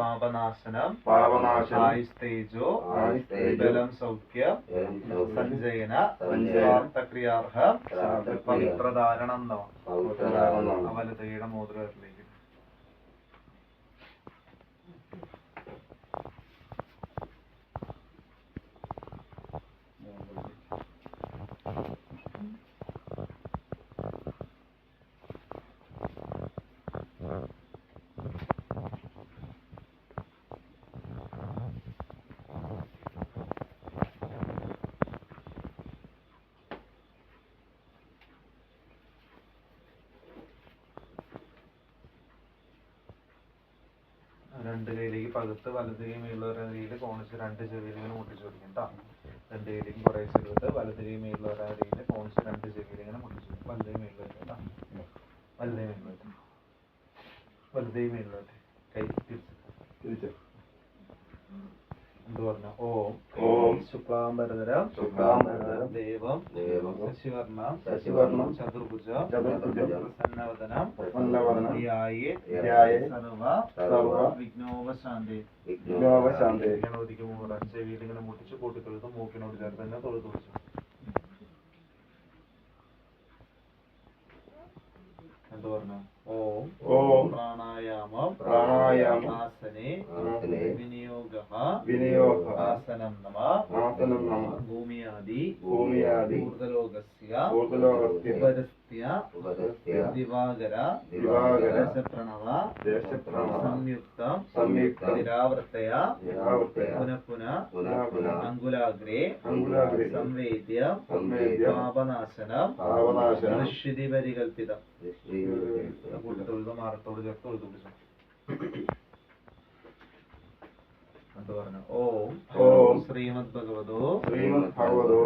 പാപനാശനം ആയുസ്തേജോ ബലം സൗഖ്യം സഞ്ജയന പവിത്രധാരണം അവലതയുടെ. മോതിരത്തിലേക്ക് രണ്ട് കൈയിലേക്ക് പകുത്ത് വലത് കൈ മേളിൽ കയ്യിൽ കോണിച്ച് രണ്ട് ചെവിയിൽ ഇങ്ങനെ മുട്ടിച്ച് പിടിക്കും കേട്ടോ രണ്ട് കൈയിലേക്ക് കുറേ ചെറുത്ത് വലത് കൈ മേളിൽ കയ്യിൽ കോണിച്ച് രണ്ട് ചെവിയിൽ ഇങ്ങനെ മുട്ടിച്ച് പിടിക്കും വലത് കൈ മേളിൽ കേട്ടോ വലത് കൈ മേളിൽ വലത് കൈ മേളിൽ കൈ തിരിച്ച്. തിരിച്ച്. എന്ത് പറഞ്ഞ? ഓം. ഓം. ശുക്ലാംബരധരം ശുക്ലാംബരധരം ദേവം ദേവം ശശിവർണം ശശിവർണം ചതുർഭുജം ചതുർഭുജം. പ്രസന്നവദനം പ്രസന്നവദനം ധ്യായേ ധ്യായേ. സർവ സർവ. വിഘ്നോപശാന്തി. വിഘ്നോപശാന്തി. ഗണപതിക്ക് മൂന്ന് അഞ്ച് ഇങ്ങനെ മുട്ടിച്ച് കൂട്ടിക്കൊടുത്ത് മൂക്കിനോട് ചേർത്ത് തന്നെ തൊഴുത്ത് പിടിച്ചു. എന്ത് പറഞ്ഞു? ഓം. ഓം പ്രാണായാമം പ്രാണായാമം. प्राणायाम आसने विनियोगः विनियोगः आसनं നമ. ആസനം नमः भूम्यादि भूम्यादि ഊർധലോകസ്യ ഊർധ്വലോകസ്യ ഉപരസ്ത്യ ഉപരസ്യ. ദിവാകര. ദിവാകര. ദശപ്രണവ. ദേശപ്രണവ. സംയുക്തം. സംയുക്തം. നിരാവർത്തയ. നിരാവർത്തയ. पुनः पुनः പുനഃ പുനഃ അങ്കുലാഗ്രേ. അങ്കുലാഗ്രേ. സംവേദ്യ. സംവേദ്യ. പാപനാശനം. പാപനാശനം. പരികൽപ്പിതം കൂട്ടത്തൊഴുത് മാറത്തോട് ചേർത്ത് തൊഴുത് എന്ത് പറഞ്ഞു ഓം ഓം ശ്രീമദ് ഭഗവതോ ശ്രീമദ് ഭഗവതോ